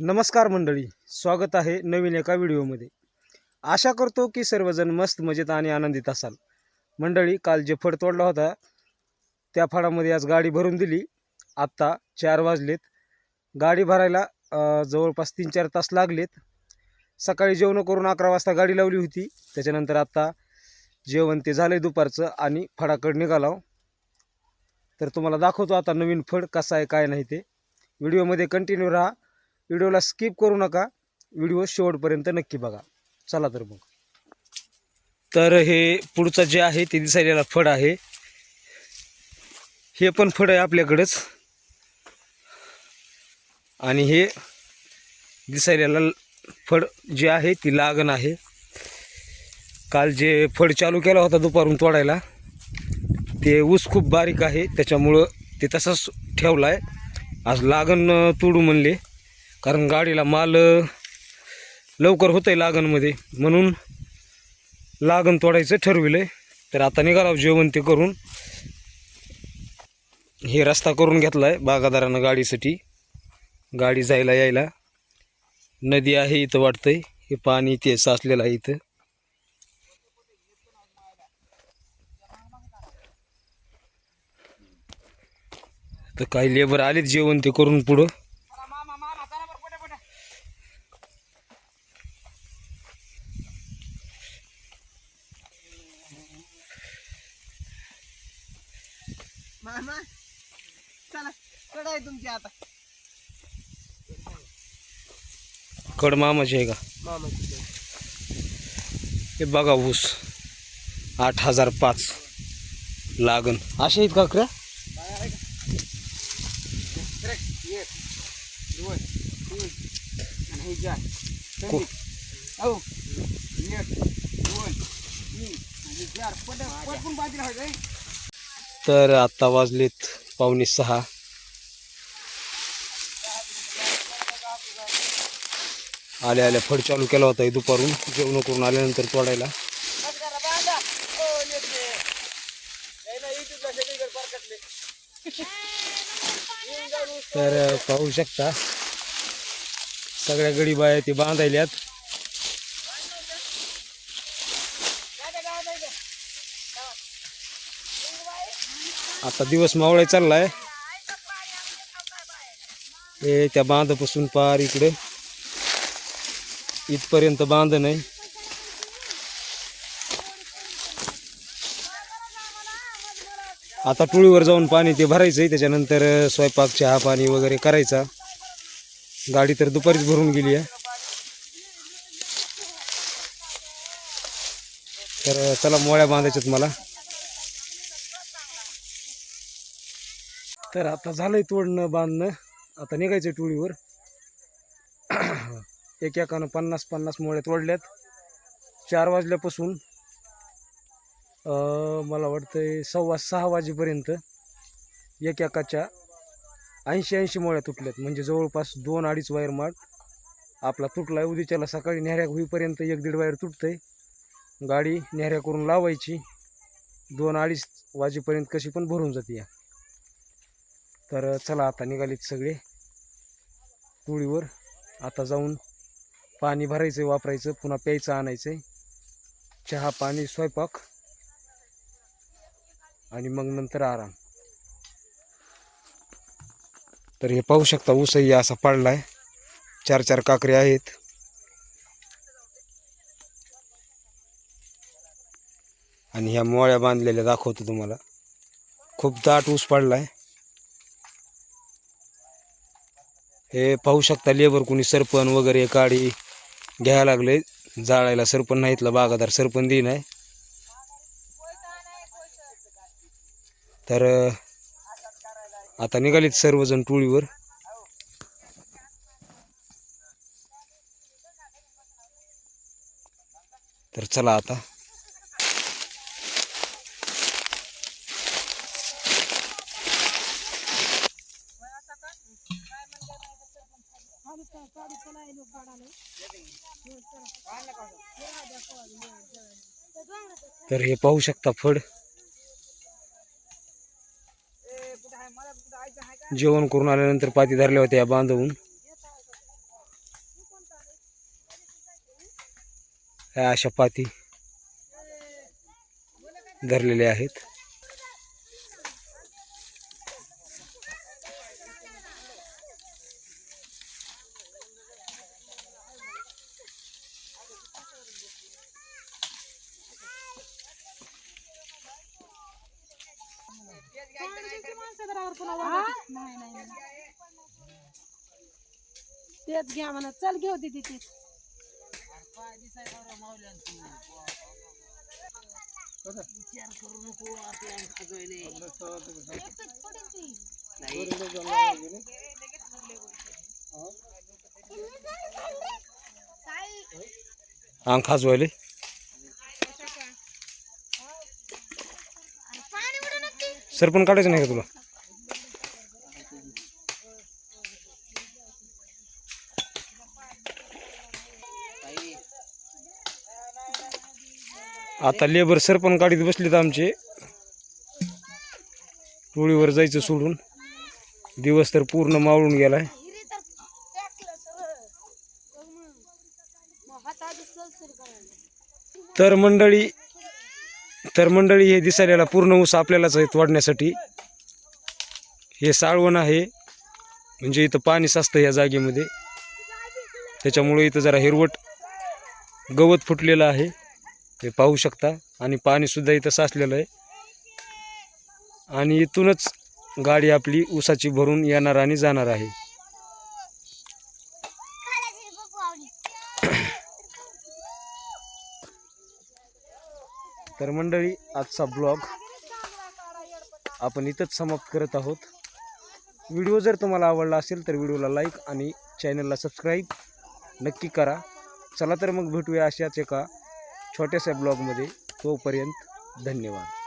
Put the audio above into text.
नमस्कार मंडळी स्वागत आहे नवीन एका व्हिडिओमध्ये. आशा करतो की सर्वजण मस्त मजेत आणि आनंदित असाल. मंडळी काल जे फड तोडला होता त्या फडामध्ये आज गाडी भरून दिली. आत्ता चार वाजलेत. गाडी भरायला जवळपास तीन चार तास लागलेत. सकाळी जेवण करून अकरा वाजता गाडी लावली होती. त्याच्यानंतर आत्ता जेवण ते झालं दुपारचं आणि फडाकडे निघालाव हो. तर तुम्हाला दाखवतो आता नवीन फड कसा आहे काय नाही ते. व्हिडिओमध्ये कंटिन्यू राहा. व्हिडिओला स्किप करू नका. व्हिडिओ शेवटपर्यंत नक्की बघा. चला तर मग. तर हे पुढचं जे आहे ते दिसायलेला फड आहे. हे पण फड आहे आपल्याकडंच. आणि हे दिसायला फड जे आहे ती लागण आहे. काल जे फड चालू केला होता दुपारून तोडायला ते ऊस खूप बारीक आहे. त्याच्यामुळं ते तसंच ठेवला आहे आज लागण तोडू म्हणले. कारण गाडीला माल लवकर होतं आहे लागणमध्ये. म्हणून लागण तोडायचं ठरविलं आहे तर आता निघाला जेवण ते करून. हे रस्ता करून घेतला आहे बागादारानं गाडीसाठी. गाडी जायला यायला. नदी आहे इथं वाटतंय. हे पाणी ते साचलेलं आहे इथं. तर काही लेबर आलेत जेवण ते करून पुढं. मामा. चला कडा आहे तुमची आता. कड मामाची आहे का? मामाची हे बघा ऊस. आठ हजार पाच लागन. असे आहेत का अकरा दोन तीन चार पट पटकून बाजूला तर आत्ता वाजलेत पावणे सहा. आल्या आल्या फड चालू केला होता दुपारून. जेवण करून आल्यानंतर तोडायला. तर पाहू शकता. सगळ्या गडी बाया ते बांधायल्यात. आता दिवस मावळा चाललाय. हे त्या बांधापासून पार इकडे. इथपर्यंत बांध नाही. आता टोळीवर जाऊन पाणी ते भरायचंय. त्याच्यानंतर स्वयंपाक चहा पाणी वगैरे करायचा. गाडी तर दुपारीच भरून गेली आहे. तर चला मोळ्या बांधायच्यात मला. तर आता झालंय तोडणं बांधणं. आता निघायचं टोळीवर. एक एकानं पन्नास पन्नास मोळ्या तोडल्यात. चार वाजल्यापासून मला वाटतंय सव्वा सहा वाजेपर्यंत एक एकाच्या ऐंशी ऐंशी मोळ्या तुटल्यात. म्हणजे जवळपास दोन अडीच वायर माग आपला तुटला आहे उद्याच्याला सकाळी नेहऱ्या होईपर्यंत एक दीड वायर तुटतंय. गाडी न्याऱ्या करून लावायची. दोन अडीच वाजेपर्यंत कशी पण भरून जाते या. तर चला आता निघालीत सगळे. तुळीवर आता जाऊन पाणी भरायचं वापरायचं पुन्हा प्यायचं आणायचं चहा पाणी स्वयंपाक. आणि मग नंतर आराम. तर हे पाहू शकता ऊसही असा पडलाय. चार चार काकरे आहेत. आणि ह्या मोळ्या बांधलेल्या दाखवतो तुम्हाला. खूप दाट ऊस पडलाय. हे पाहू शकता लेबर कोणी सरपण वगैरे काडी घ्यायला लागले. जाळायला सरपण नाही इथला बागादार सरपण देई आहे. तर आता निघालीत सर्वजण टोळीवर. तर चला आता. तर हे पाहू शकता फड जेवण करून आल्यानंतर पाती धरल्या होत्या बांधवून. अशा पाती धरलेल्या आहेत. तेच घ्या म्हणा. चल घेऊ दीदी तीच. अंग खाजवायले. सरपण काढायचं नाही का तुला? आता लेबर सरपण काढीत बसलेत आमचे. टोळीवर जायचं सोडून. दिवस तर पूर्ण मावळून गेलाय. तर मंडळी तर मंडळी हे दिसायला पूर्ण ऊस आपल्यालाच आहेत वाढण्यासाठी. हे साळवण आहे. म्हणजे इथं पाणी साचतं या जागेमध्ये. त्याच्यामुळे इथं जरा हिरवट गवत फुटलेलं आहे. ते पाहू शकता. आणि पाणीसुद्धा इथं साचलेलं आहे. आणि इथूनच गाडी आपली ऊसाची भरून येणार आणि जाणार आहे. तर मंडळी आजचा ब्लॉग आपण इथंच समाप्त करत आहोत. व्हिडिओ जर तुम्हाला आवडला असेल तर व्हिडिओला लाईक आणि चॅनलला सबस्क्राईब नक्की करा. चला तर मग भेटूया अशाच एका छोट्याशा ब्लॉगमध्ये तोपर्यंत धन्यवाद.